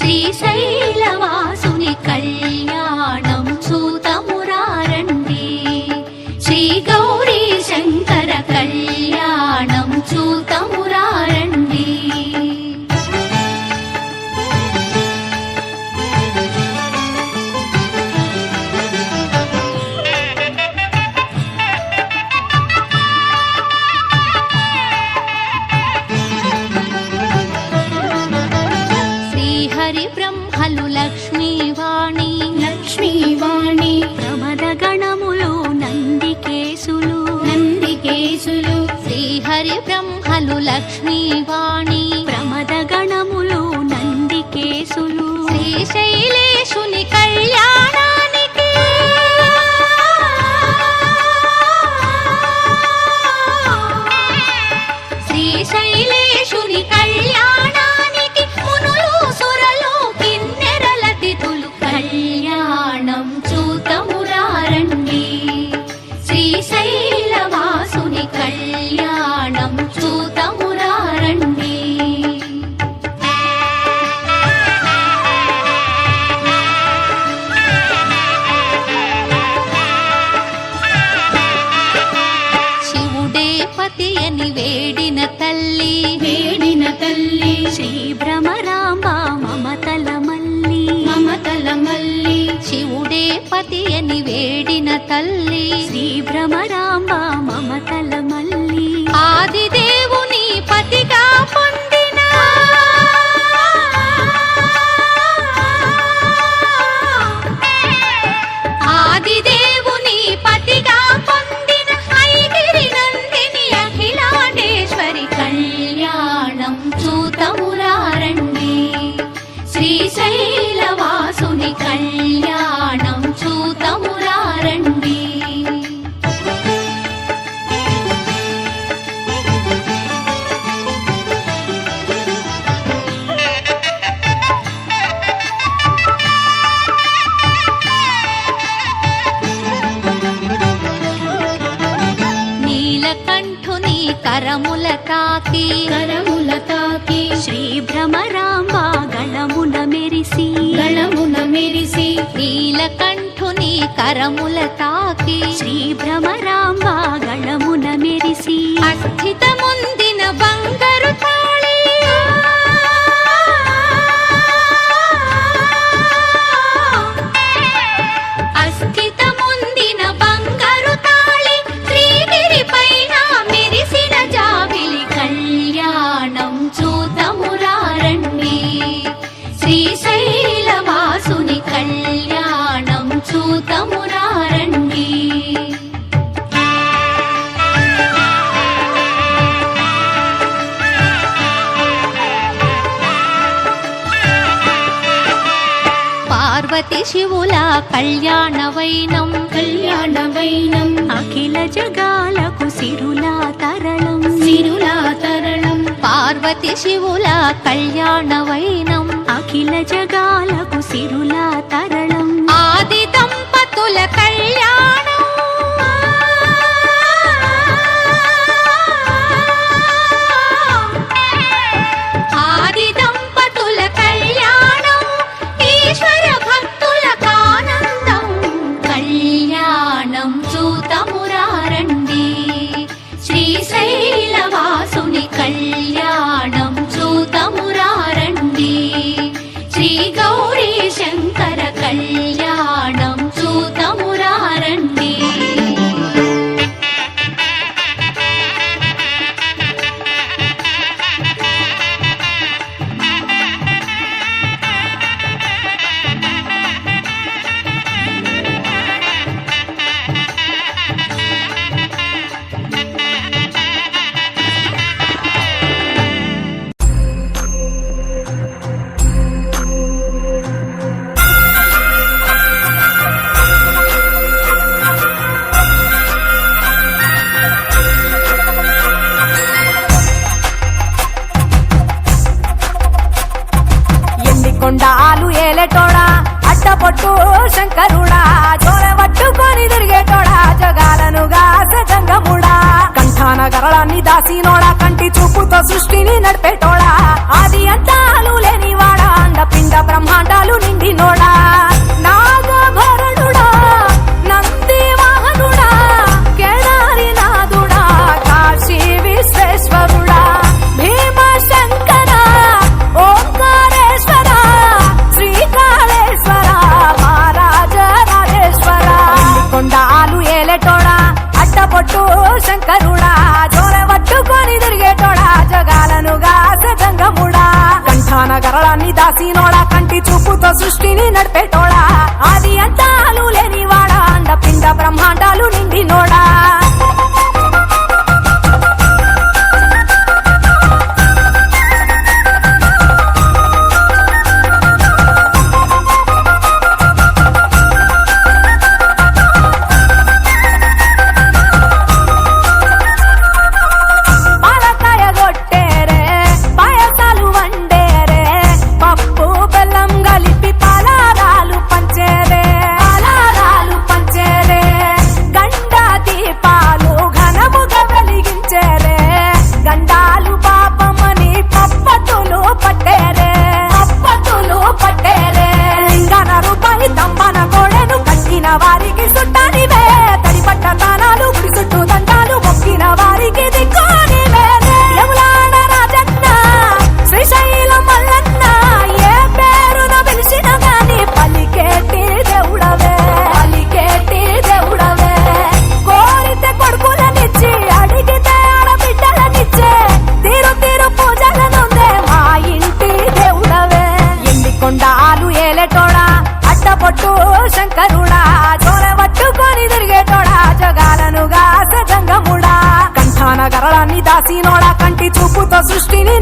శ్రీశైలవాసుని కళ్యాణం బ్రహ్మలు లక్ష్మీవాణి ప్రమద గణములు నందికేశులు కళ్యాణం చూతమురారండి శివుడే పతి అని వేడిన తల్లి. వేడిన తల్లి. శ్రీ భ్రమరాంబ మమతల మల్లి. మమతల మల్లి. శివుడే పతి అని వేడిన తల్లి. శ్రీ భ్రమరాంబ మమతల మల్లి. ఆదిదేవుని పతిగా పొందిన కరముల తాకి కరముల తాకి శ్రీ భ్రమరాంబ గళమున మెరిసి గళమున మెరిసి నీలకంఠుని కరముల తాకి శ్రీ భ్రమరాంబ గళమున మెరిసి అస్థిత ముందిన బంగారు తాళి పార్వతి శివుల కళ్యాణ వైనం కళ్యాణ వైనం అఖిల జగాలకు సిరులా తరళం. సిరులా తరణం పార్వతి శివుల కళ్యాణ వైనం అఖిల జగాలకు సిరులా తరళం. ఆది ఎన్ని కొండాలు ఏలేటోడా అడ్డపొట్టు శంకరుడా జోల పట్టుకొని తిరిగేటోడా జగాలను గాసంగముడా కంఠాన గరళాన్ని దాసినోడా కంటి చూపుతో సృష్టిని నడిపేటోడా. ఆది అంతాలు లేనివాడా అండ పిండ బ్రహ్మాండాలు నిండినోడా. ఎలెటోడా అట్ట పొట్టు శంకరుడా? చోర పట్టుకొని తిరిగేటోడా? జగాలనుగా సజంగముడా కంఠాన గరళాన్ని దాసినోడా? కంటి చూపుతో సృష్టిని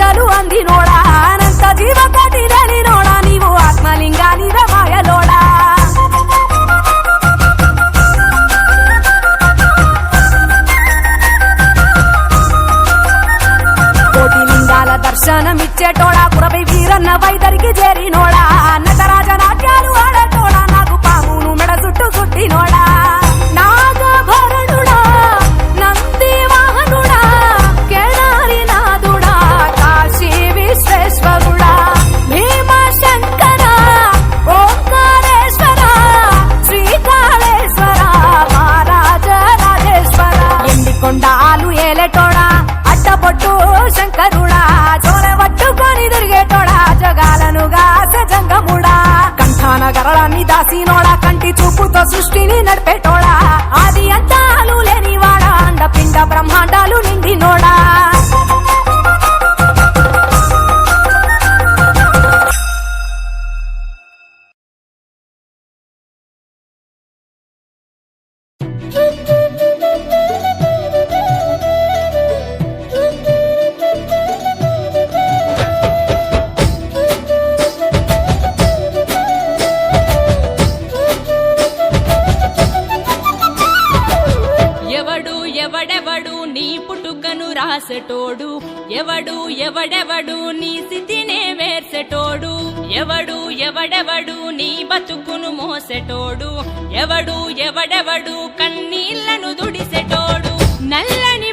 రాజాలు అందినోడా? అనంత జీవకటి లేనినోడా నీవు ఆత్మలింగాని రమాయలోడా? కోటి లింగాల దర్శనమిచ్చేటోడా? రాసటోడు. ఎవడు ఎవడెవడు నీ స్థితినే వేర్చటోడు ఎవడు ఎవడెవడు నీ బతుకును మోసటోడు. ఎవడు ఎవడెవడు కన్నీళ్ళను దుడిసెటోడు. నల్లని